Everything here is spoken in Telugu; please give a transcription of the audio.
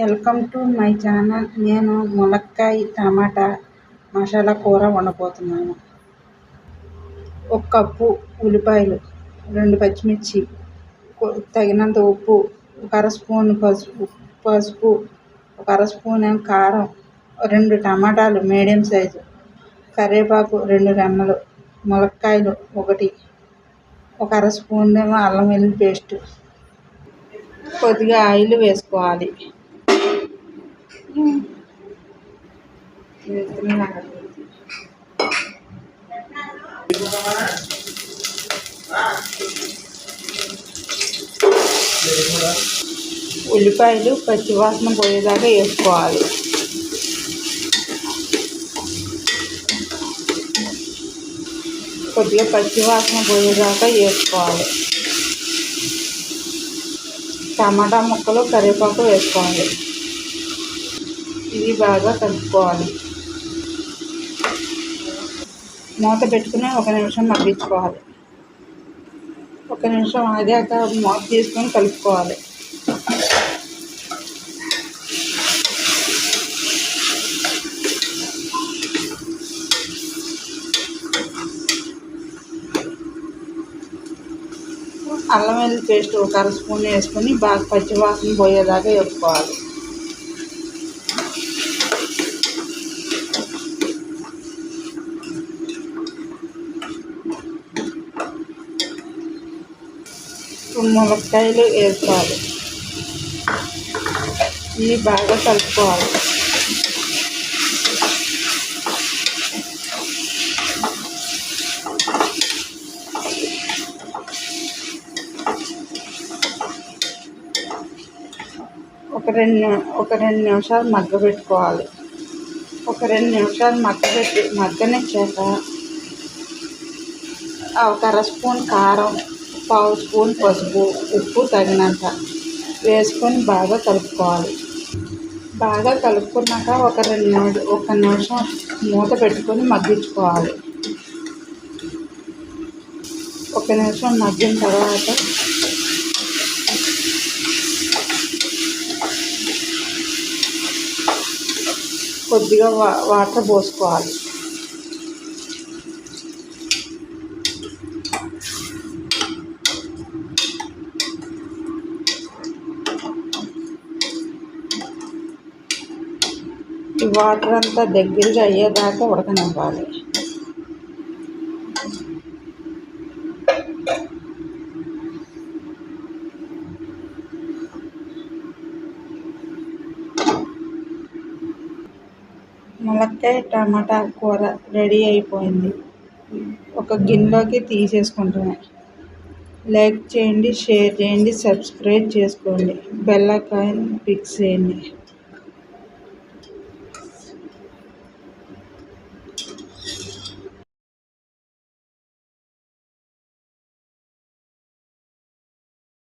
Welcome to my channel. నేను ములక్కాయ టమాటా మసాలా కూర వండబోతున్నాను. ఒక కప్పు ఉల్లిపాయలు రెండు పచ్చిమిర్చి తగినంత ఉప్పు ఒక అర స్పూన్ పసుపు పసుపు ఒక అర స్పూన్ ఏమో కారం రెండు టమాటాలు మీడియం సైజు కరివేపాకు రెండు రెమ్మలు ములక్కాయలు ఒకటి ఒక అర స్పూన్ ఏమో అల్లం వెల్లుల్లి పేస్ట్. కొద్దిగా ఆయిల్ వేసుకోవాలి. ఉల్లిపాయలు పచ్చివాసన పోయేదాకా వేసుకోవాలి. కొద్దిగా పచ్చివాసన పోయేదాకా వేసుకోవాలి. టమాటా ముక్కలు కరివేపాకు వేసుకోవాలి. ఇది బాగా కలుపుకోవాలి. మూత పెట్టుకుని ఒక నిమిషం మగ్గించుకోవాలి. ఒక నిమిషం ఆగాక మూత తీసుకొని కలుపుకోవాలి. అల్లం వెల్లుల్లి పేస్ట్ ఒక అర స్పూన్ వేసుకొని బాగా పచ్చివాసన పోయేదాకా వేసుకోవాలి మునక్కాయలు వేసుకోవాలి. ఇవి బాగా కలుపుకోవాలి. ఒక రెండు ఒక రెండు నిమిషాలు మగ్గబెట్టుకోవాలి. ఒక రెండు నిమిషాలు మగ్గబెట్టి మగ్గనిచ్చాక ఒక అర స్పూన్ కారం పావు స్పూన్ పసుపు ఉప్పు తగినంత వేసుకొని బాగా కలుపుకోవాలి. బాగా కలుపుకున్నాక ఒక రెండు నిమిషం ఒక నిమిషం మూత పెట్టుకొని మగ్గించుకోవాలి. ఒక నిమిషం మగ్గిన తర్వాత కొద్దిగా వా వాటర్ పోసుకోవాలి. ఈ వాటర్ అంతా దగ్గరగా అయ్యేదాకా ఉడకనివ్వాలి. ములక్కాయ టమాటా కూర రెడీ అయిపోయింది. ఒక గిన్నెలోకి తీసేసుకుంటాను లైక్ చేయండి షేర్ చేయండి సబ్స్క్రైబ్ చేసుకోండి. బెల్లకాయని ఫిక్స్ చేయండి.